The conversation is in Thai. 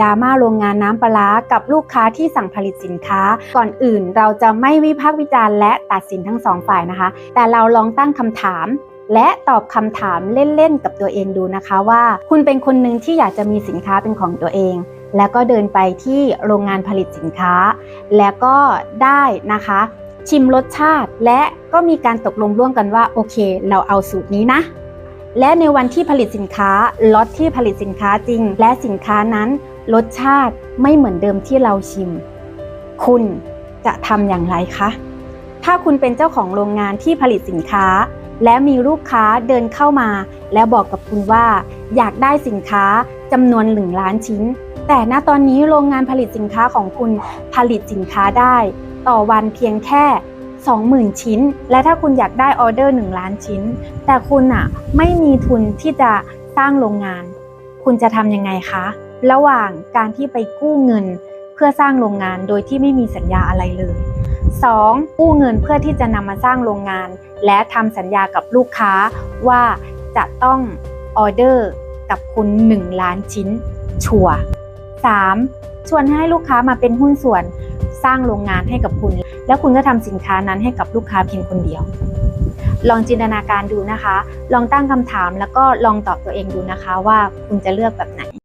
ดราม่าโรงงานน้ำปลากับลูกค้าที่สั่งผลิตสินค้า ก่อนอื่นเราจะไม่วิพากษ์วิจารณ์และตัดสินทั้งสองฝ่ายนะคะ แต่เราลองตั้งคำถามและตอบคำถามเล่นๆกับตัวเองดูนะคะว่า คุณเป็นคนหนึ่งที่อยากจะมีสินค้าเป็นของตัวเอง แล้วก็เดินไปที่โรงงานผลิตสินค้า แล้วก็ได้นะคะ ชิมรสชาติ และก็มีการตกลงร่วมกันว่าโอเค เราเอาสูตรนี้นะ และในวันที่ผลิตสินค้าล็อตที่ผลิตสินค้าจริง และสินค้านั้น รสชาติไม่เหมือนเดิมที่เราชิม คุณจะทำอย่างไรคะ ถ้าคุณเป็นเจ้าของโรงงานที่ผลิตสินค้า และมีลูกค้าเดินเข้ามา แล้วบอกกับคุณว่า อยากได้สินค้าจำนวนหนึ่งล้านชิ้น แต่ณตอนนี้โรงงานผลิตสินค้าของคุณผลิตสินค้าได้ ต่อวันเพียงแค่20,000 ชิ้น และถ้าคุณอยากได้ออเดอร์ 1 ล้านชิ้น แต่คุณอะไม่มีทุนที่จะสร้างโรงงาน คุณจะทำยังไงคะ ระหว่างการที่ไปกู้เงินเพื่อสร้างโรงงานโดยที่ไม่มีสัญญาอะไรเลย 2. กู้เงินเพื่อที่จะนำมาสร้างโรงงาน และทำสัญญากับลูกค้าว่าจะต้องออเดอร์กับคุณ 1 ล้านชิ้น ชัวร์ 3. ชวนให้ลูกค้ามาเป็นหุ้นส่วนสร้างโรงงานให้กับคุณ แล้วคุณก็ทำสินค้านั้นให้กับลูกค้าเพียงคนเดียว ลองจินตนาการดูนะคะ ลองตั้งคำถามแล้วก็ลองตอบตัวเองดูนะคะว่าคุณจะเลือกแบบไหน